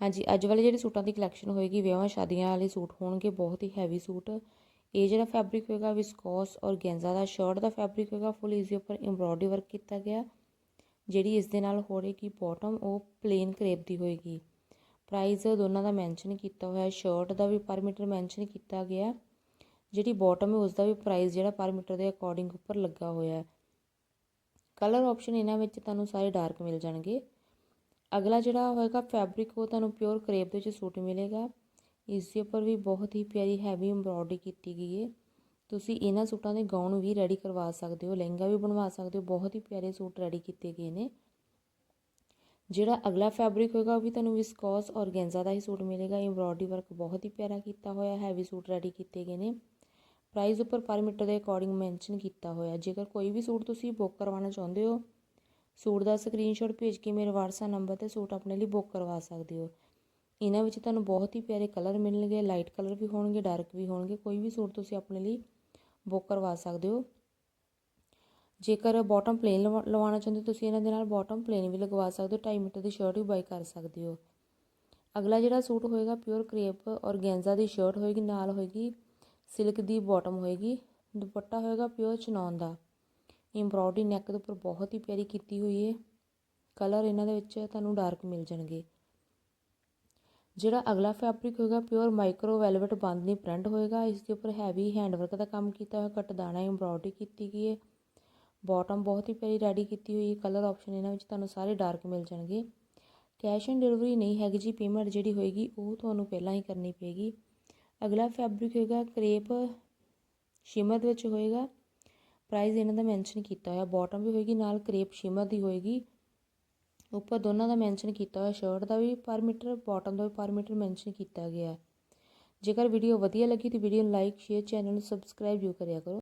ਹਾਂਜੀ, ਅੱਜ ਵਾਲੇ ਜਿਹੜੇ ਸੂਟਾਂ ਦੀ ਕਲੈਕਸ਼ਨ ਹੋਏਗੀ, ਵਿਆਹਾਂ, ਸ਼ਾਦੀਆਂ ਵਾਲੇ ਸੂਟ ਹੋਣਗੇ, ਬਹੁਤ ਹੀ ਹੈਵੀ ਸੂਟ। ਇਹ ਜਿਹੜਾ ਫੈਬਰਿਕ ਹੋਏਗਾ ਵਿਸਕੋਸ ਔਰ ਗੈਂਜ਼ਾ ਦਾ ਸ਼ਰਟ ਦਾ ਫੈਬਰਿਕ ਹੋਏਗਾ ਫੁੱਲ ਇਸ ਉੱਪਰ ਐਮਬ੍ਰੋਇਡਰੀ ਵਰਕ ਕੀਤਾ ਗਿਆ। ਜਿਹੜੀ ਇਸ ਦੇ ਨਾਲ ਹੋਏਗੀ ਬਾਟਮ ਉਹ ਪਲੇਨ ਕਰੇਪ ਦੀ ਹੋਏਗੀ। ਪ੍ਰਾਈਸ ਦੋਨਾਂ ਦਾ ਮੈਂਸ਼ਨ ਕੀਤਾ ਹੋਇਆ ਸ਼ਰਟ ਦਾ ਵੀ ਪਰ ਮੀਟਰ ਮੈਂਸ਼ਨ ਕੀਤਾ ਗਿਆ। ਜਿਹੜੀ ਬਾਟਮ ਹੈ ਉਸ ਦਾ ਵੀ ਪ੍ਰਾਈਸ ਜਿਹੜਾ ਪਰ ਮੀਟਰ ਦੇ ਅਕੋਰਡਿੰਗ ਉੱਪਰ ਲੱਗਾ ਹੋਇਆ ਹੈ। ਕਲਰ ਆਪਸ਼ਨ ਇਹਨਾਂ ਵਿੱਚ ਤੁਹਾਨੂੰ ਸਾਰੇ ਡਾਰਕ ਮਿਲ ਜਾਣਗੇ। ਅਗਲਾ ਜਿਹੜਾ ਹੋਏਗਾ ਫੈਬਰਿਕ ਉਹ ਤੁਹਾਨੂੰ ਪਿਓਰ ਕਰੇਪ ਦੇ ਵਿੱਚ ਸੂਟ ਮਿਲੇਗਾ। ਇਸ ਦੇ ਉੱਪਰ ਵੀ ਬਹੁਤ ਹੀ ਪਿਆਰੀ ਹੈਵੀ ਐਮਬ੍ਰੋਇਡਰੀ ਕੀਤੀ ਗਈ ਹੈ। ਤੁਸੀਂ ਇਹਨਾਂ ਸੂਟਾਂ ਦੇ ਗਾਊਨ ਵੀ ਰੈਡੀ ਕਰਵਾ ਸਕਦੇ ਹੋ, ਲਹਿੰਗਾ ਵੀ ਬਣਵਾ ਸਕਦੇ ਹੋ। ਬਹੁਤ ਹੀ ਪਿਆਰੇ ਸੂਟ ਰੈਡੀ ਕੀਤੇ ਗਏ ਨੇ। ਜਿਹੜਾ ਅਗਲਾ ਫੈਬਰਿਕ ਹੋਏਗਾ, ਉਹ ਵੀ ਤੁਹਾਨੂੰ ਵਿਸਕੋਸ ਔਰ ਗੈਂਜ਼ਾ ਦਾ ਹੀ ਸੂਟ ਮਿਲੇਗਾ। ਐਮਬ੍ਰੋਇਡਰੀ ਵਰਕ ਬਹੁਤ ਹੀ ਪਿਆਰਾ ਕੀਤਾ ਹੋਇਆ ਹੈਵੀ ਸੂਟ ਰੈਡੀ ਕੀਤੇ ਗਏ ਨੇ। ਪ੍ਰਾਈਸ ਉੱਪਰ ਪਰ ਮੀਟਰ ਦੇ ਅਕੋਰਡਿੰਗ ਮੈਂਸ਼ਨ ਕੀਤਾ ਹੋਇਆ। ਜੇਕਰ ਕੋਈ ਵੀ ਸੂਟ ਤੁਸੀਂ ਬੁੱਕ ਕਰਵਾਉਣਾ ਚਾਹੁੰਦੇ ਹੋ ਸੂਟ ਦਾ ਸਕਰੀਨਸ਼ਾਟ ਭੇਜ ਕੇ ਮੇਰੇ WhatsApp ਨੰਬਰ ਤੇ ਸੂਟ ਆਪਣੇ ਲਈ ਬੁੱਕ ਕਰਵਾ ਸਕਦੇ ਹੋ। ਇਹਨਾਂ ਵਿੱਚ ਤੁਹਾਨੂੰ ਬਹੁਤ ਹੀ ਪਿਆਰੇ ਕਲਰ ਮਿਲਣਗੇ ਲਾਈਟ ਕਲਰ ਵੀ ਹੋਣਗੇ ਡਾਰਕ ਵੀ ਹੋਣਗੇ, ਕੋਈ ਵੀ ਸੂਟ ਤੁਸੀਂ ਆਪਣੇ ਲਈ ਬੁੱਕ ਕਰਵਾ ਸਕਦੇ ਹੋ। ਜੇਕਰ ਬਾਟਮ ਪਲੇਨ ਲਵਾਉਣਾ ਚਾਹੁੰਦੇ ਤੁਸੀਂ ਇਹਨਾਂ ਦੇ ਨਾਲ ਬਾਟਮ ਪਲੇਨ ਵੀ ਲਗਵਾ ਸਕਦੇ ਹੋ 2.5 ਮੀਟਰ ਦੀ ਸ਼ਰਟ ਵੀ ਬਾਈ ਕਰ ਸਕਦੇ ਹੋ। ਅਗਲਾ ਜਿਹੜਾ ਸੂਟ ਹੋਏਗਾ ਪਿਓਰ ਕਰੇਪ ਔਰ ਗੈਂਜ਼ਾ ਦੀ ਸ਼ਰਟ ਹੋਏਗੀ, ਨਾਲ ਹੋਏਗੀ ਸਿਲਕ ਦੀ ਬਾਟਮ ਹੋਏਗੀ, ਦੁਪੱਟਾ ਹੋਏਗਾ ਪਿਓਰ ਚਨੌਨ ਦਾ। ਐਮਬ੍ਰੋਇਡਰੀ ਨੈਕ ਦੇ ਉੱਪਰ ਬਹੁਤ ਹੀ ਪਿਆਰੀ ਕੀਤੀ ਹੋਈ ਹੈ ਕਲਰ ਇਹਨਾਂ ਦੇ ਵਿੱਚ ਤੁਹਾਨੂੰ ਡਾਰਕ ਮਿਲ ਜਾਣਗੇ। ਜਿਹੜਾ ਅਗਲਾ ਫੈਬਰਿਕ ਹੋਏਗਾ pure micro velvet bandhani print ਹੋਏਗਾ। ਇਸ ਦੇ ਉੱਪਰ ਹੈਵੀ ਹੈਂਡਵਰਕ ਦਾ ਕੰਮ ਕੀਤਾ ਹੋਇਆ, ਕਟਦਾਣਾ ਐਮਬ੍ਰੋਇਡਰੀ ਕੀਤੀ ਗਈ ਹੈ ਬਾਟਮ ਬਹੁਤ ਹੀ ਪਿਆਰੀ ਰੈਡੀ ਕੀਤੀ ਹੋਈ ਹੈ ਕਲਰ ਆਪਸ਼ਨ ਇਹਨਾਂ ਵਿੱਚ ਤੁਹਾਨੂੰ ਸਾਰੇ ਡਾਰਕ ਮਿਲ ਜਾਣਗੇ। ਕੈਸ਼ ਔਨ ਡਿਲੀਵਰੀ ਨਹੀਂ ਹੈਗੀ ਜੀ ਪੇਮੈਂਟ ਜਿਹੜੀ ਹੋਏਗੀ ਉਹ ਤੁਹਾਨੂੰ ਪਹਿਲਾਂ ਹੀ ਕਰਨੀ ਪਏਗੀ। ਅਗਲਾ ਫੈਬਰਿਕ ਹੋਏਗਾ, ਕਰੇਪ ਸ਼ਿਮਰ ਦੇ ਵਿੱਚ ਹੋਏਗਾ। ਪ੍ਰਾਈਸ ਇਹਨਾਂ ਦਾ ਮੈਂਸ਼ਨ ਕੀਤਾ ਹੋਇਆ। ਬਾਟਮ ਵੀ ਹੋਏਗੀ, ਨਾਲ ਕਰੇਪ ਸ਼ਿਮਰ ਦੀ ਹੋਏਗੀ। ਉੱਪਰ ਦੋਨਾਂ ਦਾ ਮੈਂਸ਼ਨ ਕੀਤਾ ਹੋਇਆ ਸ਼ਰਟ ਦਾ ਵੀ ਪਰ ਮੀਟਰ ਬਾਟਮ ਦਾ ਵੀ ਪਰ ਮੀਟਰ ਮੈਂਸ਼ਨ ਕੀਤਾ ਗਿਆ ਜੇਕਰ ਵੀਡੀਓ ਵਧੀਆ ਲੱਗੀ ਤਾਂ ਵੀਡੀਓ ਨੂੰ ਲਾਈਕ ਸ਼ੇਅਰ ਚੈਨਲ ਨੂੰ ਸਬਸਕ੍ਰਾਈਬ ਜ਼ਰੂਰ ਕਰਿਆ ਕਰੋ।